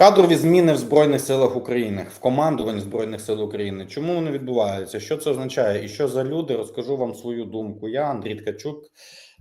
Кадрові зміни в Збройних силах України в командуванні Збройних сил України. Чому вони відбуваються? Що це означає? І що за люди? Розкажу вам свою думку. Я Андрій Ткачук,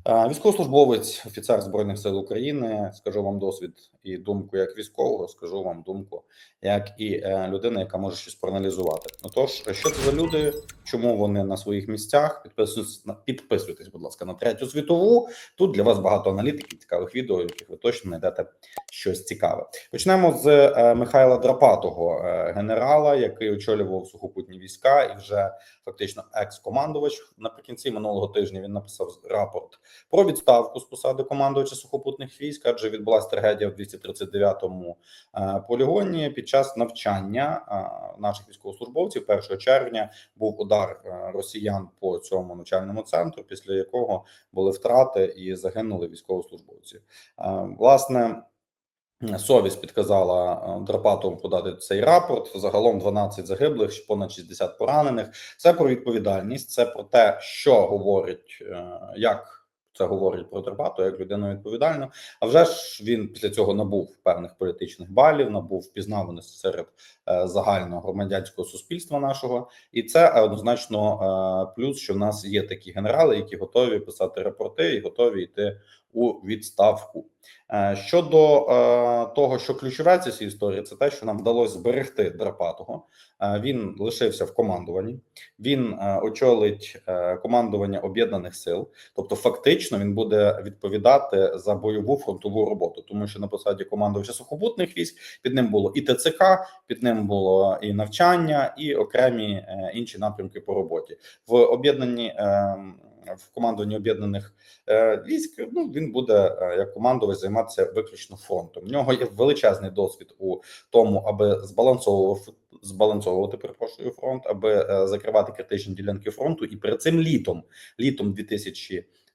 військовослужбовець, офіцер Збройних сил України. Скажу вам досвід і думку як військового. Скажу вам думку як і е, людина, яка може щось проаналізувати. Отож, що це за люди? Чому вони на своїх місцях? Підписуйтесь, підписуйтесь, будь ласка, на третю світову. Тут для вас багато аналітики, цікавих відео, яких ви точно знайдете щось цікаве. Почнемо з е, Михайла Драпатого, е, генерала, який очолював сухопутні війська, і вже фактично екс-командувач. Наприкінці минулого тижня він написав рапорт про відставку з посади командувача сухопутних військ, адже відбулася трагедія в 239-му е, полігоні. Під час навчання е, наших військовослужбовців 1 червня був удар е, росіян по цьому навчальному центру, після якого були втрати і загинули військовослужбовці. Власне. Совість підказала Драпатову подати цей рапорт. Загалом 12 загиблих, понад 60 поранених. Це про відповідальність, це про те, що говорить, як це говорить про Дербату як людину відповідальну. А вже ж він після цього набув певних політичних балів, набув впізнаваності серед е, загального громадянського суспільства нашого, і це однозначно е, плюс, що в нас є такі генерали, які готові писати рапорти і готові йти у відставку. Е, Щодо е, того, що ключове в цій історії, це те, що нам вдалося зберегти Драпатого. Е, Він лишився в командуванні, він очолить командування об'єднаних сил, тобто фактично він буде відповідати за бойову фронтову роботу, тому що на посаді командувача сухопутних військ під ним було і ТЦК, під ним було і навчання, і окремі інші напрямки по роботі в об'єднанні. В командуванні об'єднаних е, військ ну він буде е, як командувач займатися виключно фронтом. В нього є величезний досвід у тому, аби збалансовувати збалансовувати перепрошую фронт, аби е, закривати критичні ділянки фронту. І перед цим літом, літом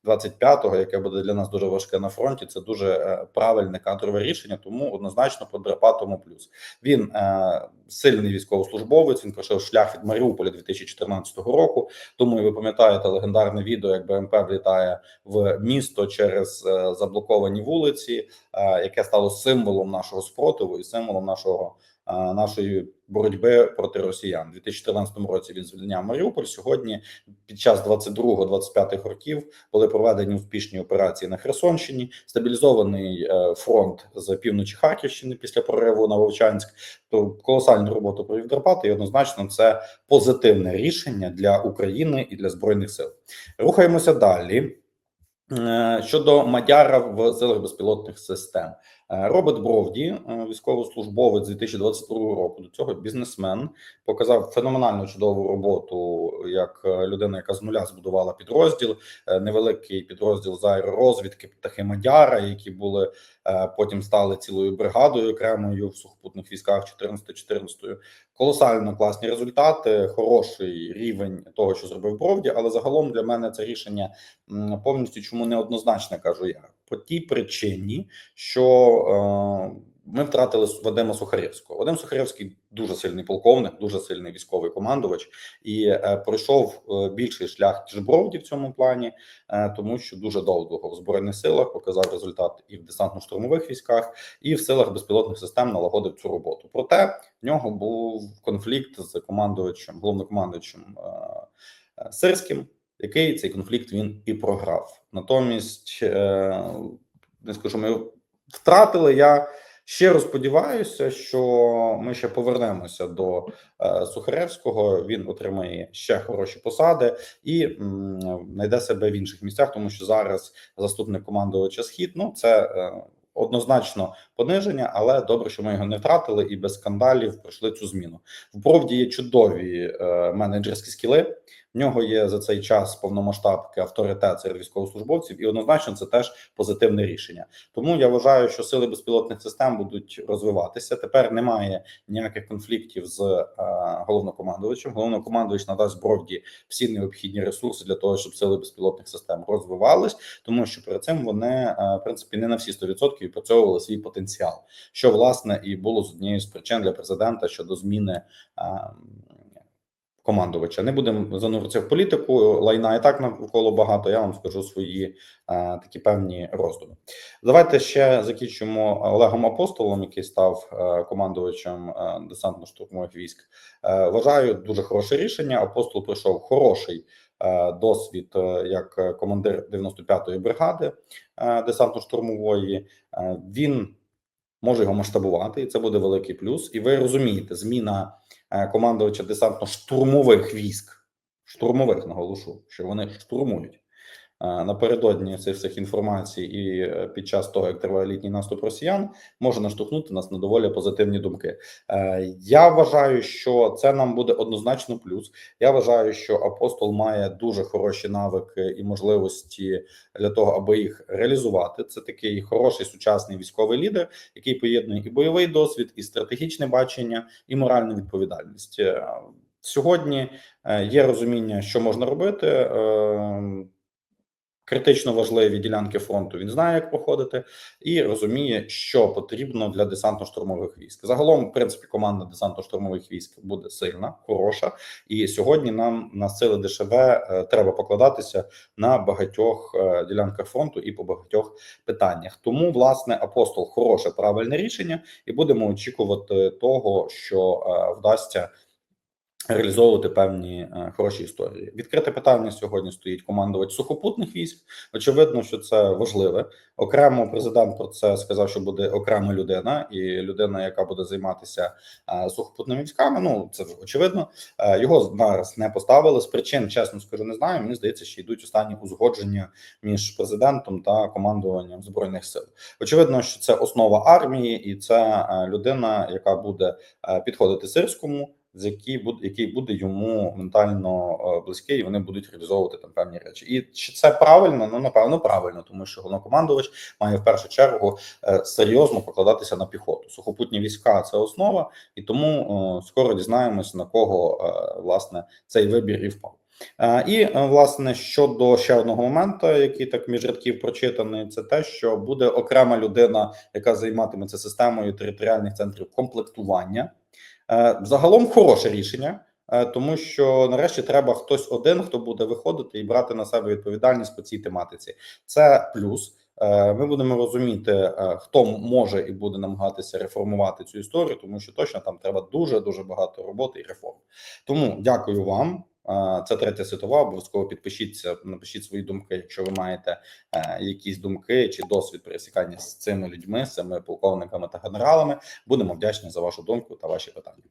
2025-го, яке буде для нас дуже важке на фронті, це дуже е, правильне кадрове рішення. Тому однозначно по Драпатому плюс він е, сильний військовослужбовець. Він пройшов шлях від Маріуполя 2014 року. Думаю, ви пам'ятаєте легендарне відео, як БМП влітає в місто через е, заблоковані вулиці, е, яке стало символом нашого спротиву і символом нашого нашої боротьби проти росіян. У 2014 році він звільняв Маріуполь. Сьогодні, під час 22-25 років, були проведені успішні операції на Херсонщині, стабілізований е, фронт з півночі Харківщини після прориву на Вовчанськ. То колосальну роботу провів Драпати, і однозначно це позитивне рішення для України і для збройних сил. Рухаємося далі. Е, Щодо Мадяра в силах безпілотних систем, Роберт Бровді, е, військовослужбовець 2022 року. До цього бізнесмен показав феноменальну чудову роботу як е, людина, яка з нуля збудувала підрозділ, е, невеликий підрозділ з аеророзвідки птахи Мадяра, які були е, потім стали цілою бригадою окремою в сухопутних військах 14-14. Колосально класні результати, хороший рівень того, що зробив Бровді, але загалом для мене це рішення повністю чому неоднозначне, кажу я по тій причині, що е, ми втратили Вадима Сухаревського. Вадим Сухаревський дуже сильний полковник, дуже сильний військовий командувач, і е, пройшов е, більший шлях ніж в цьому плані, тому що дуже довго в збройних силах показав результат і в десантно-штурмових військах, і в силах безпілотних систем налагодив цю роботу. Проте в нього був конфлікт з командувачем, головнокомандувачем Сирським, який цей конфлікт він і програв. Натомість, е, не скажу, ми втратили. Я щиро сподіваюся, що ми ще повернемося до е, Сухаревського. Він отримає ще хороші посади і знайде себе в інших місцях, тому що зараз заступник командувача схід. Ну це е, однозначно пониження, але добре, що ми його не втратили і без скандалів пройшли цю зміну. В Бровді є чудові е, менеджерські скіли. В нього є за цей час повномасштабки авторитет серед військовослужбовців, і однозначно це теж позитивне рішення. Тому я вважаю, що сили безпілотних систем будуть розвиватися. Тепер немає ніяких конфліктів з е, головнокомандувачем. Головнокомандувач надасть бровді всі необхідні ресурси для того, щоб сили безпілотних систем розвивались, тому що перед цим вони е, в принципі не на всі 100% відпрацьовували свій потенціал, що власне і було з однією з причин для президента щодо зміни. Е, командувача. Не будемо зануритися в політику. Лайна і так навколо багато. Я вам скажу свої е, такі певні роздуми. Давайте ще закінчимо Олегом Апостолом, який став е, командувачем е, десантно-штурмових військ. Е, Вважаю дуже хороше рішення. Апостол пройшов хороший досвід як командир 95-ї бригади десантно-штурмової. Він може його масштабувати, і це буде великий плюс. І ви розумієте, зміна е, командувача десантно-штурмових військ, штурмових наголошу, що вони штурмують. Е, Напередодні цих всіх інформацій і е, під час того, як триває літній наступ росіян, може наштовхнути нас на доволі позитивні думки. Е, Я вважаю, що це нам буде однозначно плюс. Я вважаю, що апостол має дуже хороші навики і можливості для того, аби їх реалізувати. Це такий хороший сучасний військовий лідер, який поєднує і бойовий досвід, і стратегічне бачення, і моральну відповідальність. Сьогодні є розуміння, що можна робити. Критично важливі ділянки фронту він знає, як проходити, і розуміє, що потрібно для десантно-штурмових військ. Загалом, в принципі, команда десантно-штурмових військ буде сильна, хороша. І сьогодні нам на сили ДШВ е, треба покладатися на багатьох е, ділянках фронту і по багатьох питаннях. Тому, власне, апостол хороше правильне рішення, і будемо очікувати того, що е, вдасться. Реалізовувати певні е, хороші історії. Відкрите питання сьогодні стоїть командувач сухопутних військ. Очевидно, що це важливе. Окремо президент про це сказав, що буде окрема людина, і людина, яка буде займатися е, сухопутними військами. Ну це ж очевидно. Е, його зараз не поставили з причин, чесно скажу, не знаю. Мені здається, що йдуть останні узгодження між президентом та командуванням збройних сил. Очевидно, що це основа армії, і це людина, яка буде підходити сирському з який буде який буде йому ментально е, близький, і вони будуть реалізовувати там певні речі. І чи це правильно? Ну напевно, правильно, тому що головнокомандувач має в першу чергу е, серйозно покладатися на піхоту. Сухопутні війська це основа, і тому е, скоро дізнаємось на кого власне цей вибір і впав. І власне щодо ще одного моменту, який так між рядків прочитаний, це те, що буде окрема людина, яка займатиметься системою територіальних центрів комплектування. Е, Загалом хороше рішення, е, тому що нарешті треба хтось один, хто буде виходити і брати на себе відповідальність по цій тематиці. Це плюс. Е, Ми будемо розуміти, хто може і буде намагатися реформувати цю історію, тому що точно там треба дуже дуже багато роботи і реформ. Тому дякую вам. Це третя світова. Обов'язково підпишіться, напишіть свої думки, якщо ви маєте е, якісь думки чи досвід пересікання з цими людьми, з цими полковниками та генералами. Будемо вдячні за вашу думку та ваші питання.